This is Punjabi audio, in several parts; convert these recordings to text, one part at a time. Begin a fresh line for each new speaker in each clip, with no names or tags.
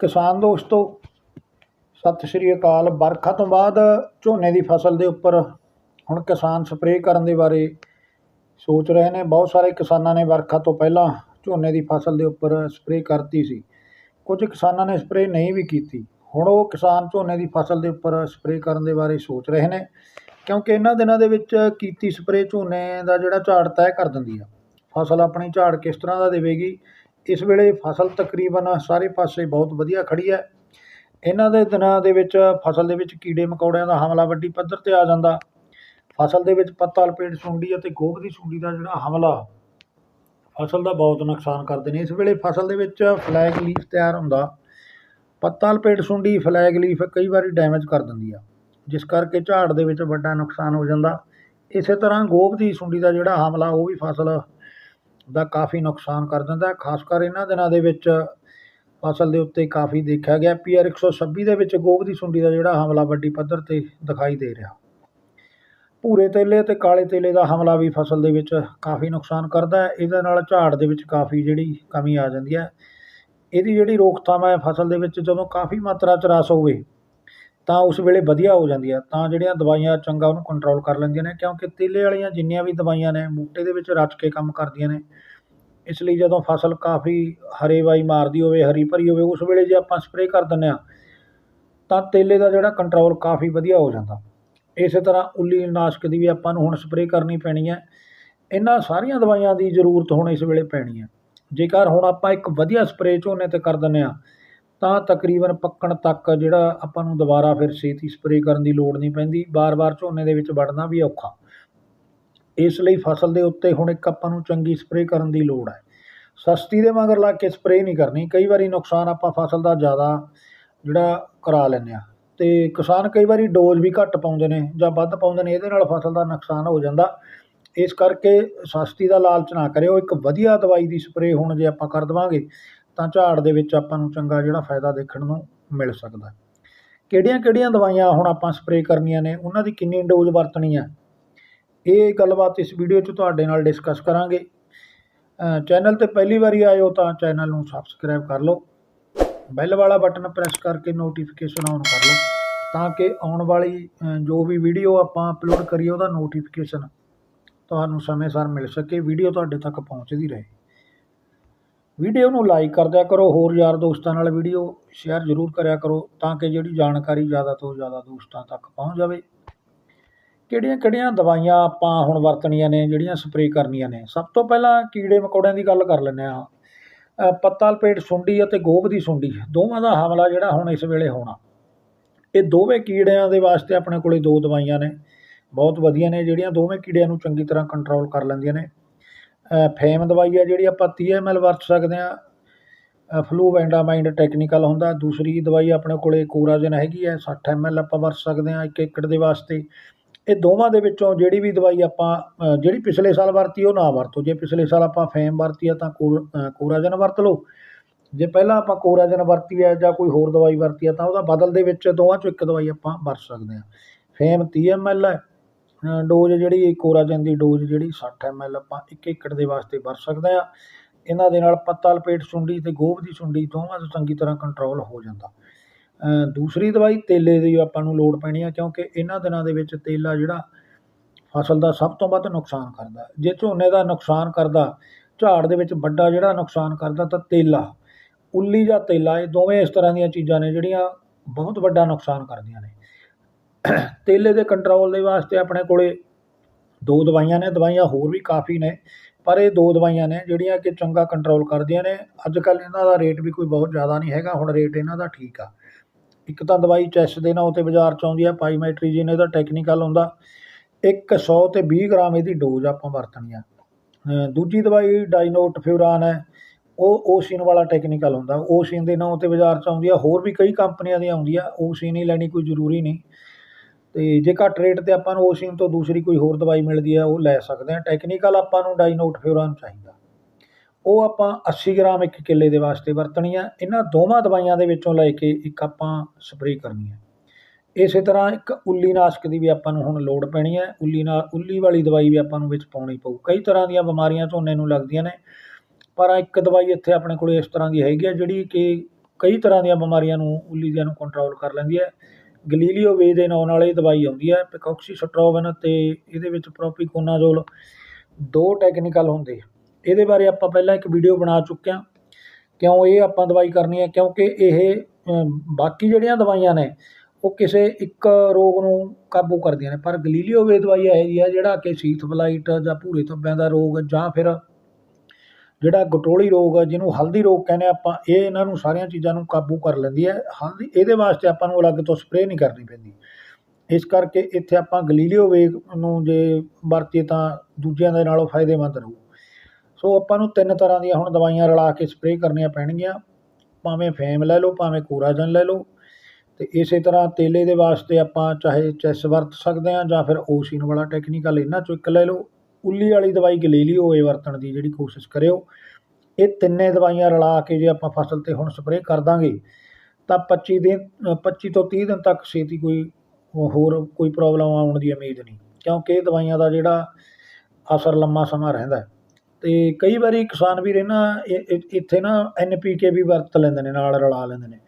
ਕਿਸਾਨ ਦੋਸਤੋ, ਸਤਿ ਸ਼੍ਰੀ ਅਕਾਲ। ਵਰਖਾ ਤੋਂ ਬਾਅਦ ਝੋਨੇ ਦੀ ਫਸਲ ਦੇ ਉੱਪਰ ਹੁਣ ਕਿਸਾਨ ਸਪਰੇਅ ਕਰਨ ਦੇ ਬਾਰੇ ਸੋਚ ਰਹੇ ਨੇ। ਬਹੁਤ ਸਾਰੇ ਕਿਸਾਨਾਂ ਨੇ ਵਰਖਾ ਤੋਂ ਪਹਿਲਾਂ ਝੋਨੇ ਦੀ ਫਸਲ ਦੇ ਉੱਪਰ ਸਪਰੇਅ ਕਰਤੀ ਸੀ। ਕੁਝ ਕਿਸਾਨਾਂ ਨੇ ਸਪਰੇਅ ਨਹੀਂ ਵੀ ਕੀਤੀ। ਹੁਣ ਉਹ ਕਿਸਾਨ ਝੋਨੇ ਦੀ ਫਸਲ ਦੇ ਉੱਪਰ ਸਪਰੇਅ ਕਰਨ ਦੇ ਬਾਰੇ ਸੋਚ ਰਹੇ ਨੇ, ਕਿਉਂਕਿ ਇਹਨਾਂ ਦਿਨਾਂ ਦੇ ਵਿੱਚ ਕੀਤੀ ਸਪਰੇਅ ਝੋਨੇ ਦਾ ਜਿਹੜਾ ਝਾੜ ਤੈਅ ਕਰ ਦਿੰਦੀ ਆ। ਫਸਲ ਆਪਣੀ ਝਾੜ ਕਿਸ ਤਰ੍ਹਾਂ ਦਾ ਦੇਵੇਗੀ ਇਸ ਵੇਲੇ ਫਸਲ ਤਕਰੀਬਨ ਸਾਰੇ ਪਾਸੇ ਬਹੁਤ ਵਧੀਆ ਖੜੀ ਹੈ। ਇਹਨਾਂ ਦੇ ਦਿਨਾਂ ਦੇ ਵਿੱਚ ਫਸਲ ਦੇ ਵਿੱਚ ਕੀੜੇ ਮਕੌੜਿਆਂ ਦਾ ਹਮਲਾ, ਵੱਡੀ ਪੱਧਰ ਤੇ ਆ ਜਾਂਦਾ। ਫਸਲ ਦੇ ਵਿੱਚ ਪੱਤਾ ਲਪੇਟ ਸੁੰਡੀ ਅਤੇ ਗੋਭ ਦੀ ਸੁੰਡੀ ਦਾ ਜਿਹੜਾ ਹਮਲਾ ਫਸਲ ਦਾ ਬਹੁਤ ਨੁਕਸਾਨ ਕਰਦੇ ਨੇ। ਇਸ ਵੇਲੇ ਫਸਲ ਦੇ ਵਿੱਚ ਫਲੈਗ ਲੀਫ ਤਿਆਰ ਹੁੰਦਾ। ਪੱਤਾ ਲਪੇਟ ਸੁੰਡੀ, ਫਲੈਗ ਲੀਫ ਕਈ ਵਾਰੀ ਡੈਮੇਜ ਕਰ ਦਿੰਦੀ ਆ, ਜਿਸ ਕਰਕੇ ਝਾੜ ਦੇ ਵਿੱਚ ਵੱਡਾ ਨੁਕਸਾਨ ਹੋ ਜਾਂਦਾ। ਇਸੇ ਤਰ੍ਹਾਂ ਗੋਭ ਦੀ ਸੁੰਡੀ ਦਾ ਜਿਹੜਾ ਹਮਲਾ, ਉਹ ਵੀ ਫਸਲ ਦਾ ਕਾਫੀ ਨੁਕਸਾਨ ਕਰ ਦਿੰਦਾ ਖਾਸ ਕਰ ਇਹਨਾਂ ਦਿਨਾਂ ਦੇ ਵਿੱਚ ਫਸਲ ਦੇ ਉੱਤੇ ਕਾਫੀ ਦੇਖਿਆ ਗਿਆ। ਪੀ ਆਰ 126 ਦੇ ਵਿੱਚ ਗੋਭ ਦੀ ਸੁੰਡੀ ਦਾ ਜਿਹੜਾ ਹਮਲਾ ਵੱਡੀ ਪੱਧਰ ਤੇ ਦਿਖਾਈ ਦੇ ਰਿਹਾ। ਭੂਰੇ ਤੇਲੇ ਅਤੇ ਕਾਲੇ ਤੇਲੇ ਦਾ ਹਮਲਾ ਵੀ ਫਸਲ ਦੇ ਵਿੱਚ ਕਾਫੀ ਨੁਕਸਾਨ ਕਰਦਾ ਹੈ। ਇਹਦੇ ਨਾਲ ਝਾੜ ਦੇ ਵਿੱਚ ਕਾਫੀ ਜਿਹੜੀ ਕਮੀ ਆ ਜਾਂਦੀ ਹੈ। ਇਹਦੀ ਜਿਹੜੀ ਰੋਕਥਾਮ ਹੈ ਫਸਲ ਦੇ ਵਿੱਚ ਜਦੋਂ ਕਾਫੀ ਮਾਤਰਾ 'ਚ ਰਸ ਹੋਵੇ ਤਾਂ ਉਸ ਵੇਲੇ ਵਧੀਆ ਹੋ ਜਾਂਦੀ ਹੈ ਤਾਂ ਜਿਹੜੀਆਂ ਦਵਾਈਆਂ ਚੰਗਾ ਉਹਨੂੰ ਕੰਟਰੋਲ ਕਰ ਲੈਂਦੀਆਂ ਨੇ, ਕਿਉਂਕਿ ਤੇਲੇ ਵਾਲੀਆਂ ਜਿੰਨੀਆਂ ਵੀ ਦਵਾਈਆਂ ਨੇ, ਬੂਟੇ ਦੇ ਵਿੱਚ ਰਚ ਕੇ ਕੰਮ ਕਰਦੀਆਂ ਨੇ। ਇਸ ਲਈ ਜਦੋਂ ਫਸਲ ਕਾਫੀ ਹਰੇਵਾਈ ਮਾਰਦੀ ਹੋਵੇ, ਹਰੀ ਭਰੀ ਹੋਵੇ, ਉਸ ਵੇਲੇ ਜੇ ਆਪਾਂ ਸਪਰੇਅ ਕਰ ਦਿੰਦੇ ਹਾਂ ਤਾਂ ਤੇਲੇ ਦਾ ਜਿਹੜਾ ਕੰਟਰੋਲ ਕਾਫੀ ਵਧੀਆ ਹੋ ਜਾਂਦਾ। ਇਸੇ ਤਰ੍ਹਾਂ ਉੱਲੀ ਨਾਸ਼ਕ ਦੀ ਵੀ ਆਪਾਂ ਨੂੰ ਹੁਣ ਸਪਰੇਅ ਕਰਨੀ ਪੈਣੀ ਹੈ ਇਹਨਾਂ ਸਾਰੀਆਂ ਦਵਾਈਆਂ ਦੀ ਜ਼ਰੂਰਤ ਹੁਣ ਇਸ ਵੇਲੇ ਪੈਣੀ ਹੈ ਜੇਕਰ ਹੁਣ ਆਪਾਂ ਇੱਕ ਵਧੀਆ ਸਪਰੇਅ ਝੋਨੇ 'ਤੇ ਕਰ ਦਿੰਦੇ ਹਾਂ ਤਾਂ ਤਕਰੀਬਨ ਪੱਕਣ ਤੱਕ ਜਿਹੜਾ ਆਪਾਂ ਨੂੰ ਦੁਬਾਰਾ ਫਿਰ ਛੇਤੀ ਸਪਰੇਅ ਕਰਨ ਦੀ ਲੋੜ ਨਹੀਂ ਪੈਂਦੀ। ਵਾਰ ਵਾਰ ਝੋਨੇ ਦੇ ਵਿੱਚ ਵੜਨਾ ਵੀ ਔਖਾ। ਇਸ ਲਈ ਫਸਲ ਦੇ ਉੱਤੇ ਹੁਣ ਇੱਕ ਆਪਾਂ ਨੂੰ ਚੰਗੀ ਸਪਰੇਅ ਕਰਨ ਦੀ ਲੋੜ ਹੈ। ਸਸਤੀ ਦੇ ਮਗਰ ਲੱਗ ਕੇ ਸਪਰੇਅ ਨਹੀਂ ਕਰਨੀ। ਕਈ ਵਾਰੀ ਨੁਕਸਾਨ ਆਪਾਂ ਫਸਲ ਦਾ ਜ਼ਿਆਦਾ ਜਿਹੜਾ ਕਰਾ ਲੈਂਦੇ ਆ ਅਤੇ ਕਿਸਾਨ ਕਈ ਵਾਰੀ ਡੋਜ਼ ਵੀ ਘੱਟ ਪਾਉਂਦੇ ਨੇ ਜਾਂ ਵੱਧ ਪਾਉਂਦੇ ਨੇ, ਇਹਦੇ ਨਾਲ ਫਸਲ ਦਾ ਨੁਕਸਾਨ ਹੋ ਜਾਂਦਾ। ਇਸ ਕਰਕੇ ਸਸਤੀ ਦਾ ਲਾਲਚ ਨਾ ਕਰਿਓ। ਇੱਕ ਵਧੀਆ ਦਵਾਈ ਦੀ ਸਪਰੇਅ ਹੁਣ ਜੇ ਆਪਾਂ ਕਰ ਦੇਵਾਂਗੇ ਤਾਂ ਝਾੜ ਦੇ ਵਿੱਚ ਆਪਾਂ ਨੂੰ ਚੰਗਾ ਜਿਹੜਾ ਫਾਇਦਾ ਦੇਖਣ ਨੂੰ ਮਿਲ ਸਕਦਾ। ਕਿਹੜੀਆਂ ਕਿਹੜੀਆਂ ਦਵਾਈਆਂ ਹੁਣ ਆਪਾਂ ਸਪਰੇਅ ਕਰਨੀਆਂ ਨੇ, ਉਹਨਾਂ ਦੀ ਕਿੰਨੀ ਡੋਜ਼ ਵਰਤਣੀ ਹੈ ਇਹ ਗੱਲਬਾਤ ਇਸ ਵੀਡੀਓ 'ਚ ਤੁਹਾਡੇ ਨਾਲ ਡਿਸਕਸ ਕਰਾਂਗੇ। ਚੈਨਲ 'ਤੇ ਪਹਿਲੀ ਵਾਰੀ ਆਏ ਹੋ ਤਾਂ ਚੈਨਲ ਨੂੰ ਸਬਸਕ੍ਰਾਈਬ ਕਰ ਲਓ। ਬੈਲ ਵਾਲਾ ਬਟਨ ਪ੍ਰੈਸ ਕਰਕੇ ਨੋਟੀਫਿਕੇਸ਼ਨ ਆਨ ਕਰ ਲਓ ਤਾਂ ਕਿ ਆਉਣ ਵਾਲੀ ਜੋ ਵੀ ਵੀਡੀਓ ਆਪਾਂ ਅਪਲੋਡ ਕਰੀਏ ਉਹਦਾ ਨੋਟੀਫਿਕੇਸ਼ਨ ਤੁਹਾਨੂੰ ਸਮੇਂ ਸਿਰ ਮਿਲ ਸਕੇ ਵੀਡੀਓ ਤੁਹਾਡੇ ਤੱਕ ਪਹੁੰਚਦੀ ਰਹੇ। ਵੀਡੀਓ ਨੂੰ ਲਾਈਕ ਕਰ ਦਿਆ ਕਰੋ ਹੋਰ ਯਾਰ ਦੋਸਤਾਂ ਨਾਲ ਵੀਡੀਓ ਸ਼ੇਅਰ ਜ਼ਰੂਰ ਕਰਿਆ ਕਰੋ ਤਾਂ ਕਿ ਜਿਹੜੀ ਜਾਣਕਾਰੀ ਜ਼ਿਆਦਾ ਤੋਂ ਜ਼ਿਆਦਾ ਦੋਸਤਾਂ ਤੱਕ ਪਹੁੰਚ ਜਾਵੇ। ਕਿਹੜੀਆਂ ਕਿਹੜੀਆਂ ਦਵਾਈਆਂ ਆਪਾਂ ਹੁਣ ਵਰਤਣੀਆਂ ਨੇ ਜਿਹੜੀਆਂ ਸਪਰੇਅ ਕਰਨੀਆਂ ਨੇ? ਸਭ ਤੋਂ ਪਹਿਲਾਂ ਕੀੜੇ ਮਕੌੜਿਆਂ ਦੀ ਗੱਲ ਕਰ ਲੈਂਦੇ ਹਾਂ। ਅ, ਪੱਤਾ ਲਪੇਟ ਸੁੰਡੀ ਅਤੇ ਗੋਭ ਦੀ ਸੁੰਡੀ ਦੋਵਾਂ ਦਾ ਹਮਲਾ ਜਿਹੜਾ ਹੁਣ ਇਸ ਵੇਲੇ ਹੋਣਾ। ਇਹ ਦੋਵੇਂ ਕੀੜਿਆਂ ਦੇ ਵਾਸਤੇ ਆਪਣੇ ਕੋਲੇ ਦੋ ਦਵਾਈਆਂ ਨੇ। ਬਹੁਤ ਵਧੀਆ ਨੇ ਜਿਹੜੀਆਂ ਦੋਵੇਂ ਕੀੜਿਆਂ ਨੂੰ ਚੰਗੀ ਤਰ੍ਹਾਂ ਕੰਟਰੋਲ ਕਰ ਲੈਂਦੀਆਂ ਨੇ। ਫੇਮ ਦਵਾਈ ਹੈ ਜਿਹੜੀ ਆਪਾਂ 30 ਐਮ ਐਲ ਵਰਤ ਸਕਦੇ ਹਾਂ। ਫਲੂ ਵੈਂਡਾਮਾਈਂਡ ਟੈਕਨੀਕਲ ਹੁੰਦਾ। ਦੂਸਰੀ ਦਵਾਈ ਆਪਣੇ ਕੋਲੇ ਕੋਰਾਜਨ ਹੈਗੀ ਹੈ 60 ਐਮ ਐਲ ਆਪਾਂ ਵਰਤ ਸਕਦੇ ਹਾਂ ਇੱਕ ਏਕੜ ਦੇ ਵਾਸਤੇ। ਇਹ ਦੋਵਾਂ ਦੇ ਵਿੱਚੋਂ ਜਿਹੜੀ ਵੀ ਦਵਾਈ ਆਪਾਂ ਜਿਹੜੀ ਪਿਛਲੇ ਸਾਲ ਵਰਤੀ ਉਹ ਨਾ ਵਰਤੋ। ਜੇ ਪਿਛਲੇ ਸਾਲ ਆਪਾਂ ਫੇਮ ਵਰਤੀ ਆ ਤਾਂ ਕੋਰਾਜਨ ਵਰਤ ਲਓ। ਜੇ ਪਹਿਲਾਂ ਆਪਾਂ ਕੋਰਾਜਨ ਵਰਤੀ ਹੈ ਜਾਂ ਕੋਈ ਹੋਰ ਦਵਾਈ ਵਰਤੀ ਹੈ ਤਾਂ ਉਹਦਾ ਬਦਲ ਦੇ ਵਿੱਚ ਦੋਵਾਂ ਚੋਂ ਇੱਕ ਦਵਾਈ ਆਪਾਂ ਵਰਤ ਸਕਦੇ ਹਾਂ। ਫੇਮ 30 ਐਮ ਐਲ ਹੈ ਡੋਜ਼ ਜਿਹੜੀ ਕੋਰਾਜਨ ਦੀ ਡੋਜ਼ ਜਿਹੜੀ ਸੱਠ ਐਮ ਐਲ ਆਪਾਂ ਇੱਕ ਏਕੜ ਦੇ ਵਾਸਤੇ ਵਰਤ ਸਕਦੇ ਹਾਂ। ਇਹਨਾਂ ਦੇ ਨਾਲ ਪੱਤਾ ਲਪੇਟ ਸੁੰਡੀ ਅਤੇ ਗੋਭ ਦੀ ਸੁੰਡੀ ਦੋਵਾਂ ਤੋਂ ਚੰਗੀ ਤਰ੍ਹਾਂ ਕੰਟਰੋਲ ਹੋ ਜਾਂਦਾ। ਦੂਸਰੀ ਦਵਾਈ ਤੇਲੇ ਦੀ ਆਪਾਂ ਨੂੰ ਲੋੜ ਪੈਣੀ ਆ ਕਿਉਂਕਿ ਇਹਨਾਂ ਦਿਨਾਂ ਦੇ ਵਿੱਚ ਤੇਲਾ ਜਿਹੜਾ ਫਸਲ ਦਾ ਸਭ ਤੋਂ ਵੱਧ ਨੁਕਸਾਨ ਕਰਦਾ। ਜੇ ਝੋਨੇ ਦਾ ਨੁਕਸਾਨ ਕਰਦਾ, ਝਾੜ ਦੇ ਵਿੱਚ ਵੱਡਾ ਜਿਹੜਾ ਨੁਕਸਾਨ ਕਰਦਾ ਤਾਂ ਤੇਲਾ, ਉੱਲੀ ਜਾਂ ਤੇਲਾ ਇਹ ਦੋਵੇਂ ਇਸ ਤਰ੍ਹਾਂ ਦੀਆਂ ਚੀਜ਼ਾਂ ਨੇ ਜਿਹੜੀਆਂ ਬਹੁਤ ਵੱਡਾ ਨੁਕਸਾਨ ਕਰਦੀਆਂ ਨੇ। ਤੇਲੇ ਦੇ ਕੰਟਰੋਲ ਦੇ ਵਾਸਤੇ ਆਪਣੇ ਕੋਲੇ ਦੋ ਦਵਾਈਆਂ ਨੇ, ਦਵਾਈਆਂ ਹੋਰ ਵੀ ਕਾਫੀ ਨੇ, ਪਰ ਇਹ ਦੋ ਦਵਾਈਆਂ ਨੇ ਜਿਹੜੀਆਂ ਕਿ ਚੰਗਾ ਕੰਟਰੋਲ ਕਰਦੀਆਂ ਨੇ। ਅੱਜ ਕੱਲ੍ਹ ਇਹਨਾਂ ਦਾ ਰੇਟ ਵੀ ਕੋਈ ਬਹੁਤ ਜ਼ਿਆਦਾ ਨਹੀਂ ਹੈਗਾ, ਹੁਣ ਰੇਟ ਇਹਨਾਂ ਦਾ ਠੀਕ ਆ। ਇੱਕ ਤਾਂ ਦਵਾਈ ਚੈਸ ਦੇ ਨਾਂ 'ਤੇ ਬਾਜ਼ਾਰ 'ਚ ਆਉਂਦੀ ਆ ਪਾਈਮੈਟਰੀਜਨ ਇਹਦਾ ਟੈਕਨੀਕਲ ਹੁੰਦਾ, ਇੱਕ 100 ਤੇ 20 ਗ੍ਰਾਮ ਇਹਦੀ ਡੋਜ਼ ਆਪਾਂ ਵਰਤਣੀ ਆ ਦੂਜੀ ਦਵਾਈ ਡਾਈਨੋਟ ਫਿਊਰਾਨ ਹੈ, ਉਹ ਓਸੀਨ ਵਾਲਾ ਟੈਕਨੀਕਲ ਹੁੰਦਾ। ਓਸੀਨ ਦੇ ਨਾਂ 'ਤੇ ਬਾਜ਼ਾਰ 'ਚ ਆਉਂਦੀ ਆ, ਹੋਰ ਵੀ ਕਈ ਕੰਪਨੀਆਂ ਦੀਆਂ ਆਉਂਦੀਆਂ, ਓਸੀਨ ਹੀ ਲੈਣੀ ਕੋਈ ਜ਼ਰੂਰੀ ਨਹੀਂ। ਅਤੇ ਜੇ ਘੱਟ ਰੇਟ 'ਤੇ ਆਪਾਂ ਨੂੰ ਓਸੀਨ ਤੋਂ ਦੂਸਰੀ ਕੋਈ ਹੋਰ ਦਵਾਈ ਮਿਲਦੀ ਹੈ ਉਹ ਲੈ ਸਕਦੇ ਹਾਂ ਟੈਕਨੀਕਲ ਆਪਾਂ ਨੂੰ ਡਾਈਨੋਟ ਫਿਊਰਾਨ ਚਾਹੀਦਾ। ਉਹ ਆਪਾਂ 80 ਗ੍ਰਾਮ ਇੱਕ ਕਿੱਲੇ ਦੇ ਵਾਸਤੇ ਵਰਤਣੀ ਆ। ਇਹਨਾਂ ਦੋਵਾਂ ਦਵਾਈਆਂ ਦੇ ਵਿੱਚੋਂ ਲੈ ਕੇ ਇੱਕ ਆਪਾਂ ਸਪਰੇਅ ਕਰਨੀ ਹੈ ਇਸੇ ਤਰ੍ਹਾਂ ਇੱਕ ਉੱਲੀ ਨਾਸ਼ਕ ਦੀ ਵੀ ਆਪਾਂ ਨੂੰ ਹੁਣ ਲੋੜ ਪੈਣੀ ਹੈ ਉੱਲੀ ਨਾ, ਉੱਲੀ ਵਾਲੀ ਦਵਾਈ ਵੀ ਆਪਾਂ ਨੂੰ ਵਿੱਚ ਪਾਉਣੀ ਪਊ। ਕਈ ਤਰ੍ਹਾਂ ਦੀਆਂ ਬਿਮਾਰੀਆਂ ਝੋਨੇ ਨੂੰ ਲੱਗਦੀਆਂ ਨੇ। ਪਰ ਇੱਕ ਦਵਾਈ ਇੱਥੇ ਆਪਣੇ ਕੋਲ ਇਸ ਤਰ੍ਹਾਂ ਦੀ ਹੈਗੀ ਆ, ਜਿਹੜੀ ਕਿ ਕਈ ਤਰ੍ਹਾਂ ਦੀਆਂ ਬਿਮਾਰੀਆਂ ਨੂੰ, ਉੱਲੀ ਦੀਆਂ ਨੂੰ ਕੰਟਰੋਲ ਕਰ ਲੈਂਦੀ ਹੈ ਗਲੀਲੀਓ ਵੇ ਦੇ ਨਾਂ ਨਾਲ ਇਹ ਦਵਾਈ ਆਉਂਦੀ ਹੈ ਪਿਕੌਕਸੀਸਟ੍ਰੋਬਿਨ ਅਤੇ ਇਹਦੇ ਵਿੱਚ ਪ੍ਰੋਪੀਕੋਨਾਜ਼ੋਲ ਦੋ ਟੈਕਨੀਕਲ ਹੁੰਦੇ ਇਹਦੇ ਬਾਰੇ ਆਪਾਂ ਪਹਿਲਾਂ ਇੱਕ ਵੀਡੀਓ ਬਣਾ ਚੁੱਕੇ ਹਾਂ, ਕਿਉਂ ਇਹ ਆਪਾਂ ਦਵਾਈ ਕਰਨੀ ਹੈ ਕਿਉਂਕਿ ਇਹ ਬਾਕੀ ਜਿਹੜੀਆਂ ਦਵਾਈਆਂ ਨੇ, ਉਹ ਕਿਸੇ ਇੱਕ ਰੋਗ ਨੂੰ ਕਾਬੂ ਕਰਦੀਆਂ ਨੇ। ਪਰ ਗਲੀਲੀਓ ਵੇ ਦਵਾਈ ਇਹੋ ਜਿਹੀ ਹੈ ਜਿਹੜਾ ਕਿ ਸੀਥ ਬਲਾਈਟ ਜਾਂ ਭੂਰੇ ਧੱਬਿਆਂ ਦਾ ਰੋਗ ਜਾਂ ਫਿਰ ਜਿਹੜਾ ਗਟੋਲੀ ਰੋਗ ਆ, ਜਿਹਨੂੰ ਹਲਦੀ ਰੋਗ ਕਹਿੰਦੇ ਆ ਆਪਾਂ ਇਹ ਇਹਨਾਂ ਨੂੰ ਸਾਰੀਆਂ ਚੀਜ਼ਾਂ ਨੂੰ ਕਾਬੂ ਕਰ ਲੈਂਦੀ ਹੈ। ਹਲਦੀ ਇਹਦੇ ਵਾਸਤੇ ਆਪਾਂ ਨੂੰ ਅਲੱਗ ਤੋਂ ਸਪਰੇਅ ਨਹੀਂ ਕਰਨੀ ਪੈਂਦੀ। ਇਸ ਕਰਕੇ ਇੱਥੇ ਆਪਾਂ ਗਲੀਲੀਓ ਵੇ ਨੂੰ ਜੇ ਵਰਤੀਏ ਤਾਂ ਦੂਜਿਆਂ ਦੇ ਨਾਲੋਂ ਫਾਇਦੇਮੰਦ ਰਹੂ। ਸੋ ਆਪਾਂ ਨੂੰ ਤਿੰਨ ਤਰ੍ਹਾਂ ਦੀਆਂ ਹੁਣ ਦਵਾਈਆਂ ਰਲਾ ਕੇ ਸਪਰੇਅ ਕਰਨੀਆਂ ਪੈਣਗੀਆਂ। ਭਾਵੇਂ ਫੇਮ ਲੈ ਲਓ ਭਾਵੇਂ ਕੋਰਾਜਨ ਲੈ ਲਓ। ਤੇ ਇਸੇ ਤਰ੍ਹਾਂ ਤੇਲੇ ਦੇ ਵਾਸਤੇ ਆਪਾਂ ਚਾਹੇ ਚੈਸ ਵਰਤ ਸਕਦੇ ਹਾਂ ਜਾਂ ਫਿਰ ਓਸੀਨ ਵਾਲਾ ਟੈਕਨੀਕਲ ਇਹਨਾਂ ਚੋਂ ਇੱਕ ਲੈ ਲਓ। ਉੱਲੀ ਵਾਲੀ ਦਵਾਈ ਗਲੀਲੀਓ ਹੋਏ ਵਰਤਣ ਦੀ ਜਿਹੜੀ ਕੋਸ਼ਿਸ਼ ਕਰਿਓ। ਇਹ ਤਿੰਨੇ ਦਵਾਈਆਂ ਰਲਾ ਕੇ ਜੇ ਆਪਾਂ ਫਸਲ ਤੇ ਹੁਣ ਸਪਰੇਅ ਕਰ ਦਾਂਗੇ ਤਾਂ 25 ਦਿਨ ਅ, 25 ਤੋਂ 30 ਦਿਨ ਤੱਕ ਛੇਤੀ ਕੋਈ ਹੋਰ ਕੋਈ ਪ੍ਰੋਬਲਮ ਆਉਣ ਦੀ ਉਮੀਦ ਨਹੀਂ ਕਿਉਂਕਿ ਇਹ ਦਵਾਈਆਂ ਦਾ ਜਿਹੜਾ ਅਸਰ ਲੰਮਾ ਸਮਾਂ ਰਹਿੰਦਾ ਹੈ। ਤੇ ਕਈ ਵਾਰੀ ਕਿਸਾਨ ਵੀਰ ਇਹਨਾਂ ਇ- ਇ- ਇੱਥੇ ਨਾ ਐਨਪੀਕੇ ਵੀ ਵਰਤ ਲੈਂਦੇ ਨੇ ਨਾਲ ਰਲਾ ਲੈਂਦੇ ਨੇ।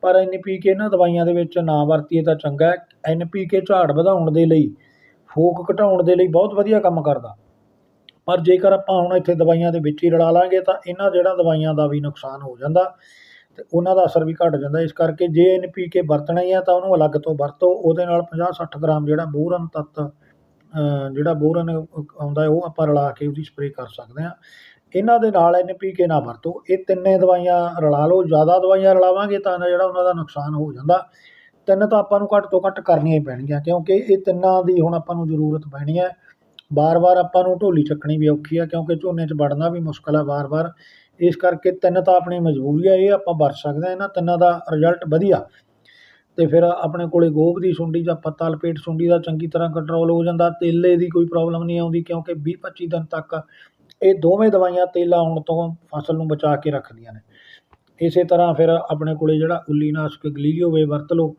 ਪਰ ਐਨਪੀਕੇ ਇਹਨਾਂ ਦਵਾਈਆਂ ਦੇ ਵਿੱਚ ਨਾ ਵਰਤੀਏ ਤਾਂ ਚੰਗਾ ਹੈ। ਐਨਪੀਕੇ ਝਾੜ ਵਧਾਉਣ ਦੇ ਲਈ ਫੂਕ ਘਟਾਉਣ ਦੇ ਲਈ ਬਹੁਤ ਵਧੀਆ ਕੰਮ ਕਰਦਾ। ਪਰ ਜੇਕਰ ਆਪਾਂ ਹੁਣ ਇੱਥੇ ਦਵਾਈਆਂ ਦੇ ਵਿੱਚ ਹੀ ਰਲਾ ਲਾਂਗੇ ਤਾਂ ਇਹਨਾਂ ਜਿਹੜਾ ਦਵਾਈਆਂ ਦਾ ਵੀ ਨੁਕਸਾਨ ਹੋ ਜਾਂਦਾ ਤੇ ਉਹਨਾਂ ਦਾ ਅਸਰ ਵੀ ਘਟ ਜਾਂਦਾ। ਇਸ ਕਰਕੇ ਜੇ ਐਨਪੀਕੇ ਵਰਤਣਾ ਹੀ ਆ ਤਾਂ ਉਹਨੂੰ ਅਲੱਗ ਤੋਂ ਵਰਤੋ। ਉਹਦੇ ਨਾਲ 50-60 ਗ੍ਰਾਮ ਜਿਹੜਾ ਬੋਰਨ ਤੱਤ ਜਿਹੜਾ ਬੋਰਨ ਆਉਂਦਾ ਉਹ ਆਪਾਂ ਰਲਾ ਕੇ ਉਹਦੀ ਸਪਰੇਅ ਕਰ ਸਕਦੇ ਹਾਂ। ਇਹਨਾਂ ਦੇ ਨਾਲ ਇੰਨ ਪੀ ਕੇ ਨਾ ਵਰਤੋ। ਇਹ ਤਿੰਨੇ ਦਵਾਈਆਂ ਰਲਾ ਲਓ। ਜ਼ਿਆਦਾ ਦਵਾਈਆਂ ਰਲਾਵਾਂਗੇ ਤਾਂ ਜਿਹੜਾ ਉਹਨਾਂ ਦਾ ਨੁਕਸਾਨ ਹੋ ਜਾਂਦਾ। ਤਿੰਨ ਤਾਂ ਆਪਾਂ ਨੂੰ ਘੱਟ ਤੋਂ ਘੱਟ ਕਰਨੀਆਂ ਹੀ ਪੈਣਗੀਆਂ, ਕਿਉਂਕਿ ਇਹ ਤਿੰਨਾਂ ਦੀ ਹੁਣ ਆਪਾਂ ਨੂੰ ਜ਼ਰੂਰਤ ਪੈਣੀ ਹੈ। ਵਾਰ ਵਾਰ ਆਪਾਂ ਨੂੰ ਢੋਲੀ ਚੱਕਣੀ ਵੀ ਔਖੀ ਆ, ਕਿਉਂਕਿ ਝੋਨੇ 'ਚ ਵੜਨਾ ਵੀ ਮੁਸ਼ਕਲ ਆ ਵਾਰ ਵਾਰ ਇਸ ਕਰਕੇ ਤਿੰਨ ਤਾਂ ਆਪਣੀ ਮਜਬੂਰੀ ਆ, ਇਹ ਆਪਾਂ ਵਰਤ ਸਕਦੇ ਹਾਂ ਇਹਨਾਂ ਤਿੰਨਾਂ ਦਾ ਰਿਜ਼ਲਟ ਵਧੀਆ। ਅਤੇ ਫਿਰ ਆਪਣੇ ਕੋਲੇ ਗੋਭ ਦੀ ਸੁੰਡੀ ਜਾਂ ਪੱਤਾ ਲਪੇਟ ਸੁੰਡੀ ਦਾ ਚੰਗੀ ਤਰ੍ਹਾਂ ਕੰਟਰੋਲ ਹੋ ਜਾਂਦਾ, ਤੇਲੇ ਦੀ ਕੋਈ ਪ੍ਰੋਬਲਮ ਨਹੀਂ ਆਉਂਦੀ, ਕਿਉਂਕਿ 20-25 ਦਿਨ ਤੱਕ ਇਹ ਦੋਵੇਂ ਦਵਾਈਆਂ ਤੇਲਾ ਆਉਣ ਤੋਂ ਫਸਲ ਨੂੰ ਬਚਾ ਕੇ ਰੱਖਦੀਆਂ ਨੇ। ਇਸੇ ਤਰ੍ਹਾਂ ਫਿਰ ਆਪਣੇ ਕੋਲੇ ਜਿਹੜਾ ਉੱਲੀ ਨਾਸ਼ਕ ਗਲੀਲੀਓ ਵੇ ਵਰਤ ਲਓ,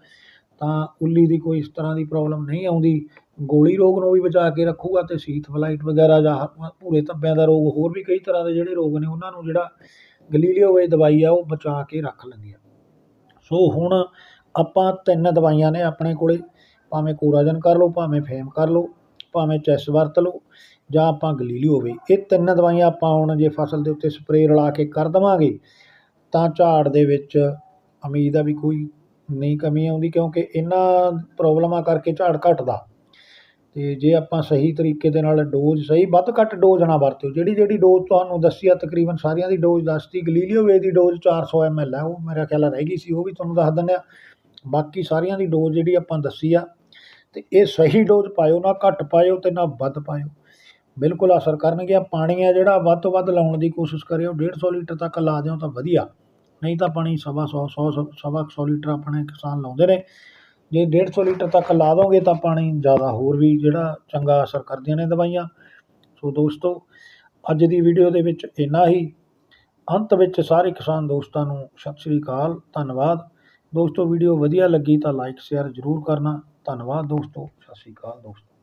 ਤਾਂ ਉੱਲੀ ਦੀ ਕੋਈ ਇਸ ਤਰ੍ਹਾਂ ਦੀ ਪ੍ਰੋਬਲਮ ਨਹੀਂ ਆਉਂਦੀ। ਗੋਲੀ ਰੋਗ ਨੂੰ ਵੀ ਬਚਾ ਕੇ ਰੱਖੂਗਾ ਅਤੇ ਸੀਥ ਫਲਾਈਟ ਵਗੈਰਾ ਜਾਂ ਭੂਰੇ ਧੱਬਿਆਂ ਦਾ ਰੋਗ ਹੋਰ ਵੀ ਕਈ ਤਰ੍ਹਾਂ ਦੇ ਜਿਹੜੇ ਰੋਗ ਨੇ, ਉਹਨਾਂ ਨੂੰ ਜਿਹੜਾ ਗਲੀਲੀਓ ਵੇ ਦਵਾਈ ਆ, ਉਹ ਬਚਾ ਕੇ ਰੱਖ ਲੈਂਦੀ ਆ। ਸੋ ਹੁਣ ਆਪਾਂ ਤਿੰਨ ਦਵਾਈਆਂ ਨੇ ਆਪਣੇ ਕੋਲੇ, ਭਾਵੇਂ ਕੋਰਾਜਨ ਕਰ ਲਓ, ਭਾਵੇਂ ਫੇਮ ਕਰ ਲਓ, ਭਾਵੇਂ ਚੈਸ ਵਰਤ ਲਓ, ਜਾਂ ਆਪਾਂ ਗਲੀਲੀਓ ਵੇ ਇਹ ਤਿੰਨ ਦਵਾਈਆਂ ਆਪਾਂ ਹੁਣ ਜੇ ਫਸਲ ਦੇ ਉੱਤੇ ਸਪਰੇਅ ਰਲਾ ਕੇ ਕਰ ਦੇਵਾਂਗੇ ਤਾਂ ਝਾੜ ਦੇ ਵਿੱਚ ਉਮੀਦ ਆ ਵੀ ਕੋਈ ਨਹੀਂ ਕਮੀ ਆਉਂਦੀ ਕਿਉਂਕਿ ਇਹਨਾਂ ਪ੍ਰੋਬਲਮਾਂ ਕਰਕੇ ਝਾੜ ਘਟਦਾ। ਅਤੇ ਜੇ ਆਪਾਂ ਸਹੀ ਤਰੀਕੇ ਦੇ ਨਾਲ ਡੋਜ਼, ਸਹੀ ਵੱਧ ਘੱਟ ਡੋਜ਼ ਨਾ ਵਰਤਿਓ, ਜਿਹੜੀ ਜਿਹੜੀ ਡੋਜ਼ ਤੁਹਾਨੂੰ ਦੱਸੀ ਆ, ਤਕਰੀਬਨ ਸਾਰਿਆਂ ਦੀ ਡੋਜ਼ ਦੱਸਤੀ, ਗਲੀਲੀਓ ਵੇ ਦੀ ਡੋਜ਼ 400 ml ਹੈ ਉਹ ਮੇਰਾ ਖਿਆਲ ਰਹਿ ਗਈ ਸੀ, ਉਹ ਵੀ ਤੁਹਾਨੂੰ ਦੱਸ ਦਿੰਦੇ ਆ। ਬਾਕੀ ਸਾਰਿਆਂ ਦੀ ਡੋਜ਼ ਜਿਹੜੀ ਆਪਾਂ ਦੱਸੀ ਆ ਅਤੇ ਇਹ ਸਹੀ ਡੋਜ਼ ਪਾਇਓ, ਨਾ ਘੱਟ ਪਾਇਓ ਅਤੇ ਨਾ ਵੱਧ ਪਾਇਓ। ਬਿਲਕੁਲ ਅਸਰ ਕਰਨਗੇ ਪਾਣੀ ਆ ਜਿਹੜਾ ਵੱਧ ਤੋਂ ਵੱਧ ਲਾਉਣ ਦੀ ਕੋਸ਼ਿਸ਼ ਕਰਿਓ 150 ਲੀਟਰ ਤੱਕ ਲਾ ਦਿਓ ਤਾਂ ਵਧੀਆ। ਨਹੀਂ ਤਾਂ ਪਾਣੀ ਸਵਾ ਸੌ ਸੌ, ਸੌ- ਸਵਾ ਕੁ ਸੌ ਲੀਟਰ ਆਪਣੇ ਕਿਸਾਨ ਲਾਉਂਦੇ ਨੇ। ਜੇ ਡੇਢ ਸੌ ਲੀਟਰ ਤੱਕ ਲਾ ਦੋਗੇ ਤਾਂ ਪਾਣੀ ਜ਼ਿਆਦਾ ਹੋਰ ਵੀ ਜਿਹੜਾ ਚੰਗਾ ਅਸਰ ਕਰਦੀਆਂ ਨੇ ਦਵਾਈਆਂ। ਸੋ ਦੋਸਤੋ, ਅੱਜ ਦੀ ਵੀਡੀਓ ਦੇ ਵਿੱਚ ਇੰਨਾ ਹੀ। ਅੰਤ ਵਿੱਚ ਸਾਰੇ ਕਿਸਾਨ ਦੋਸਤਾਂ ਨੂੰ ਸਤਿ ਸ਼੍ਰੀ ਅਕਾਲ, ਧੰਨਵਾਦ। ਦੋਸਤੋ, ਵੀਡੀਓ ਵਧੀਆ ਲੱਗੀ ਤਾਂ ਲਾਈਕ ਸ਼ੇਅਰ ਜ਼ਰੂਰ ਕਰਨਾ। ਧੰਨਵਾਦ ਦੋਸਤੋ, ਸਤਿ ਸ਼੍ਰੀ ਅਕਾਲ ਦੋਸਤੋ।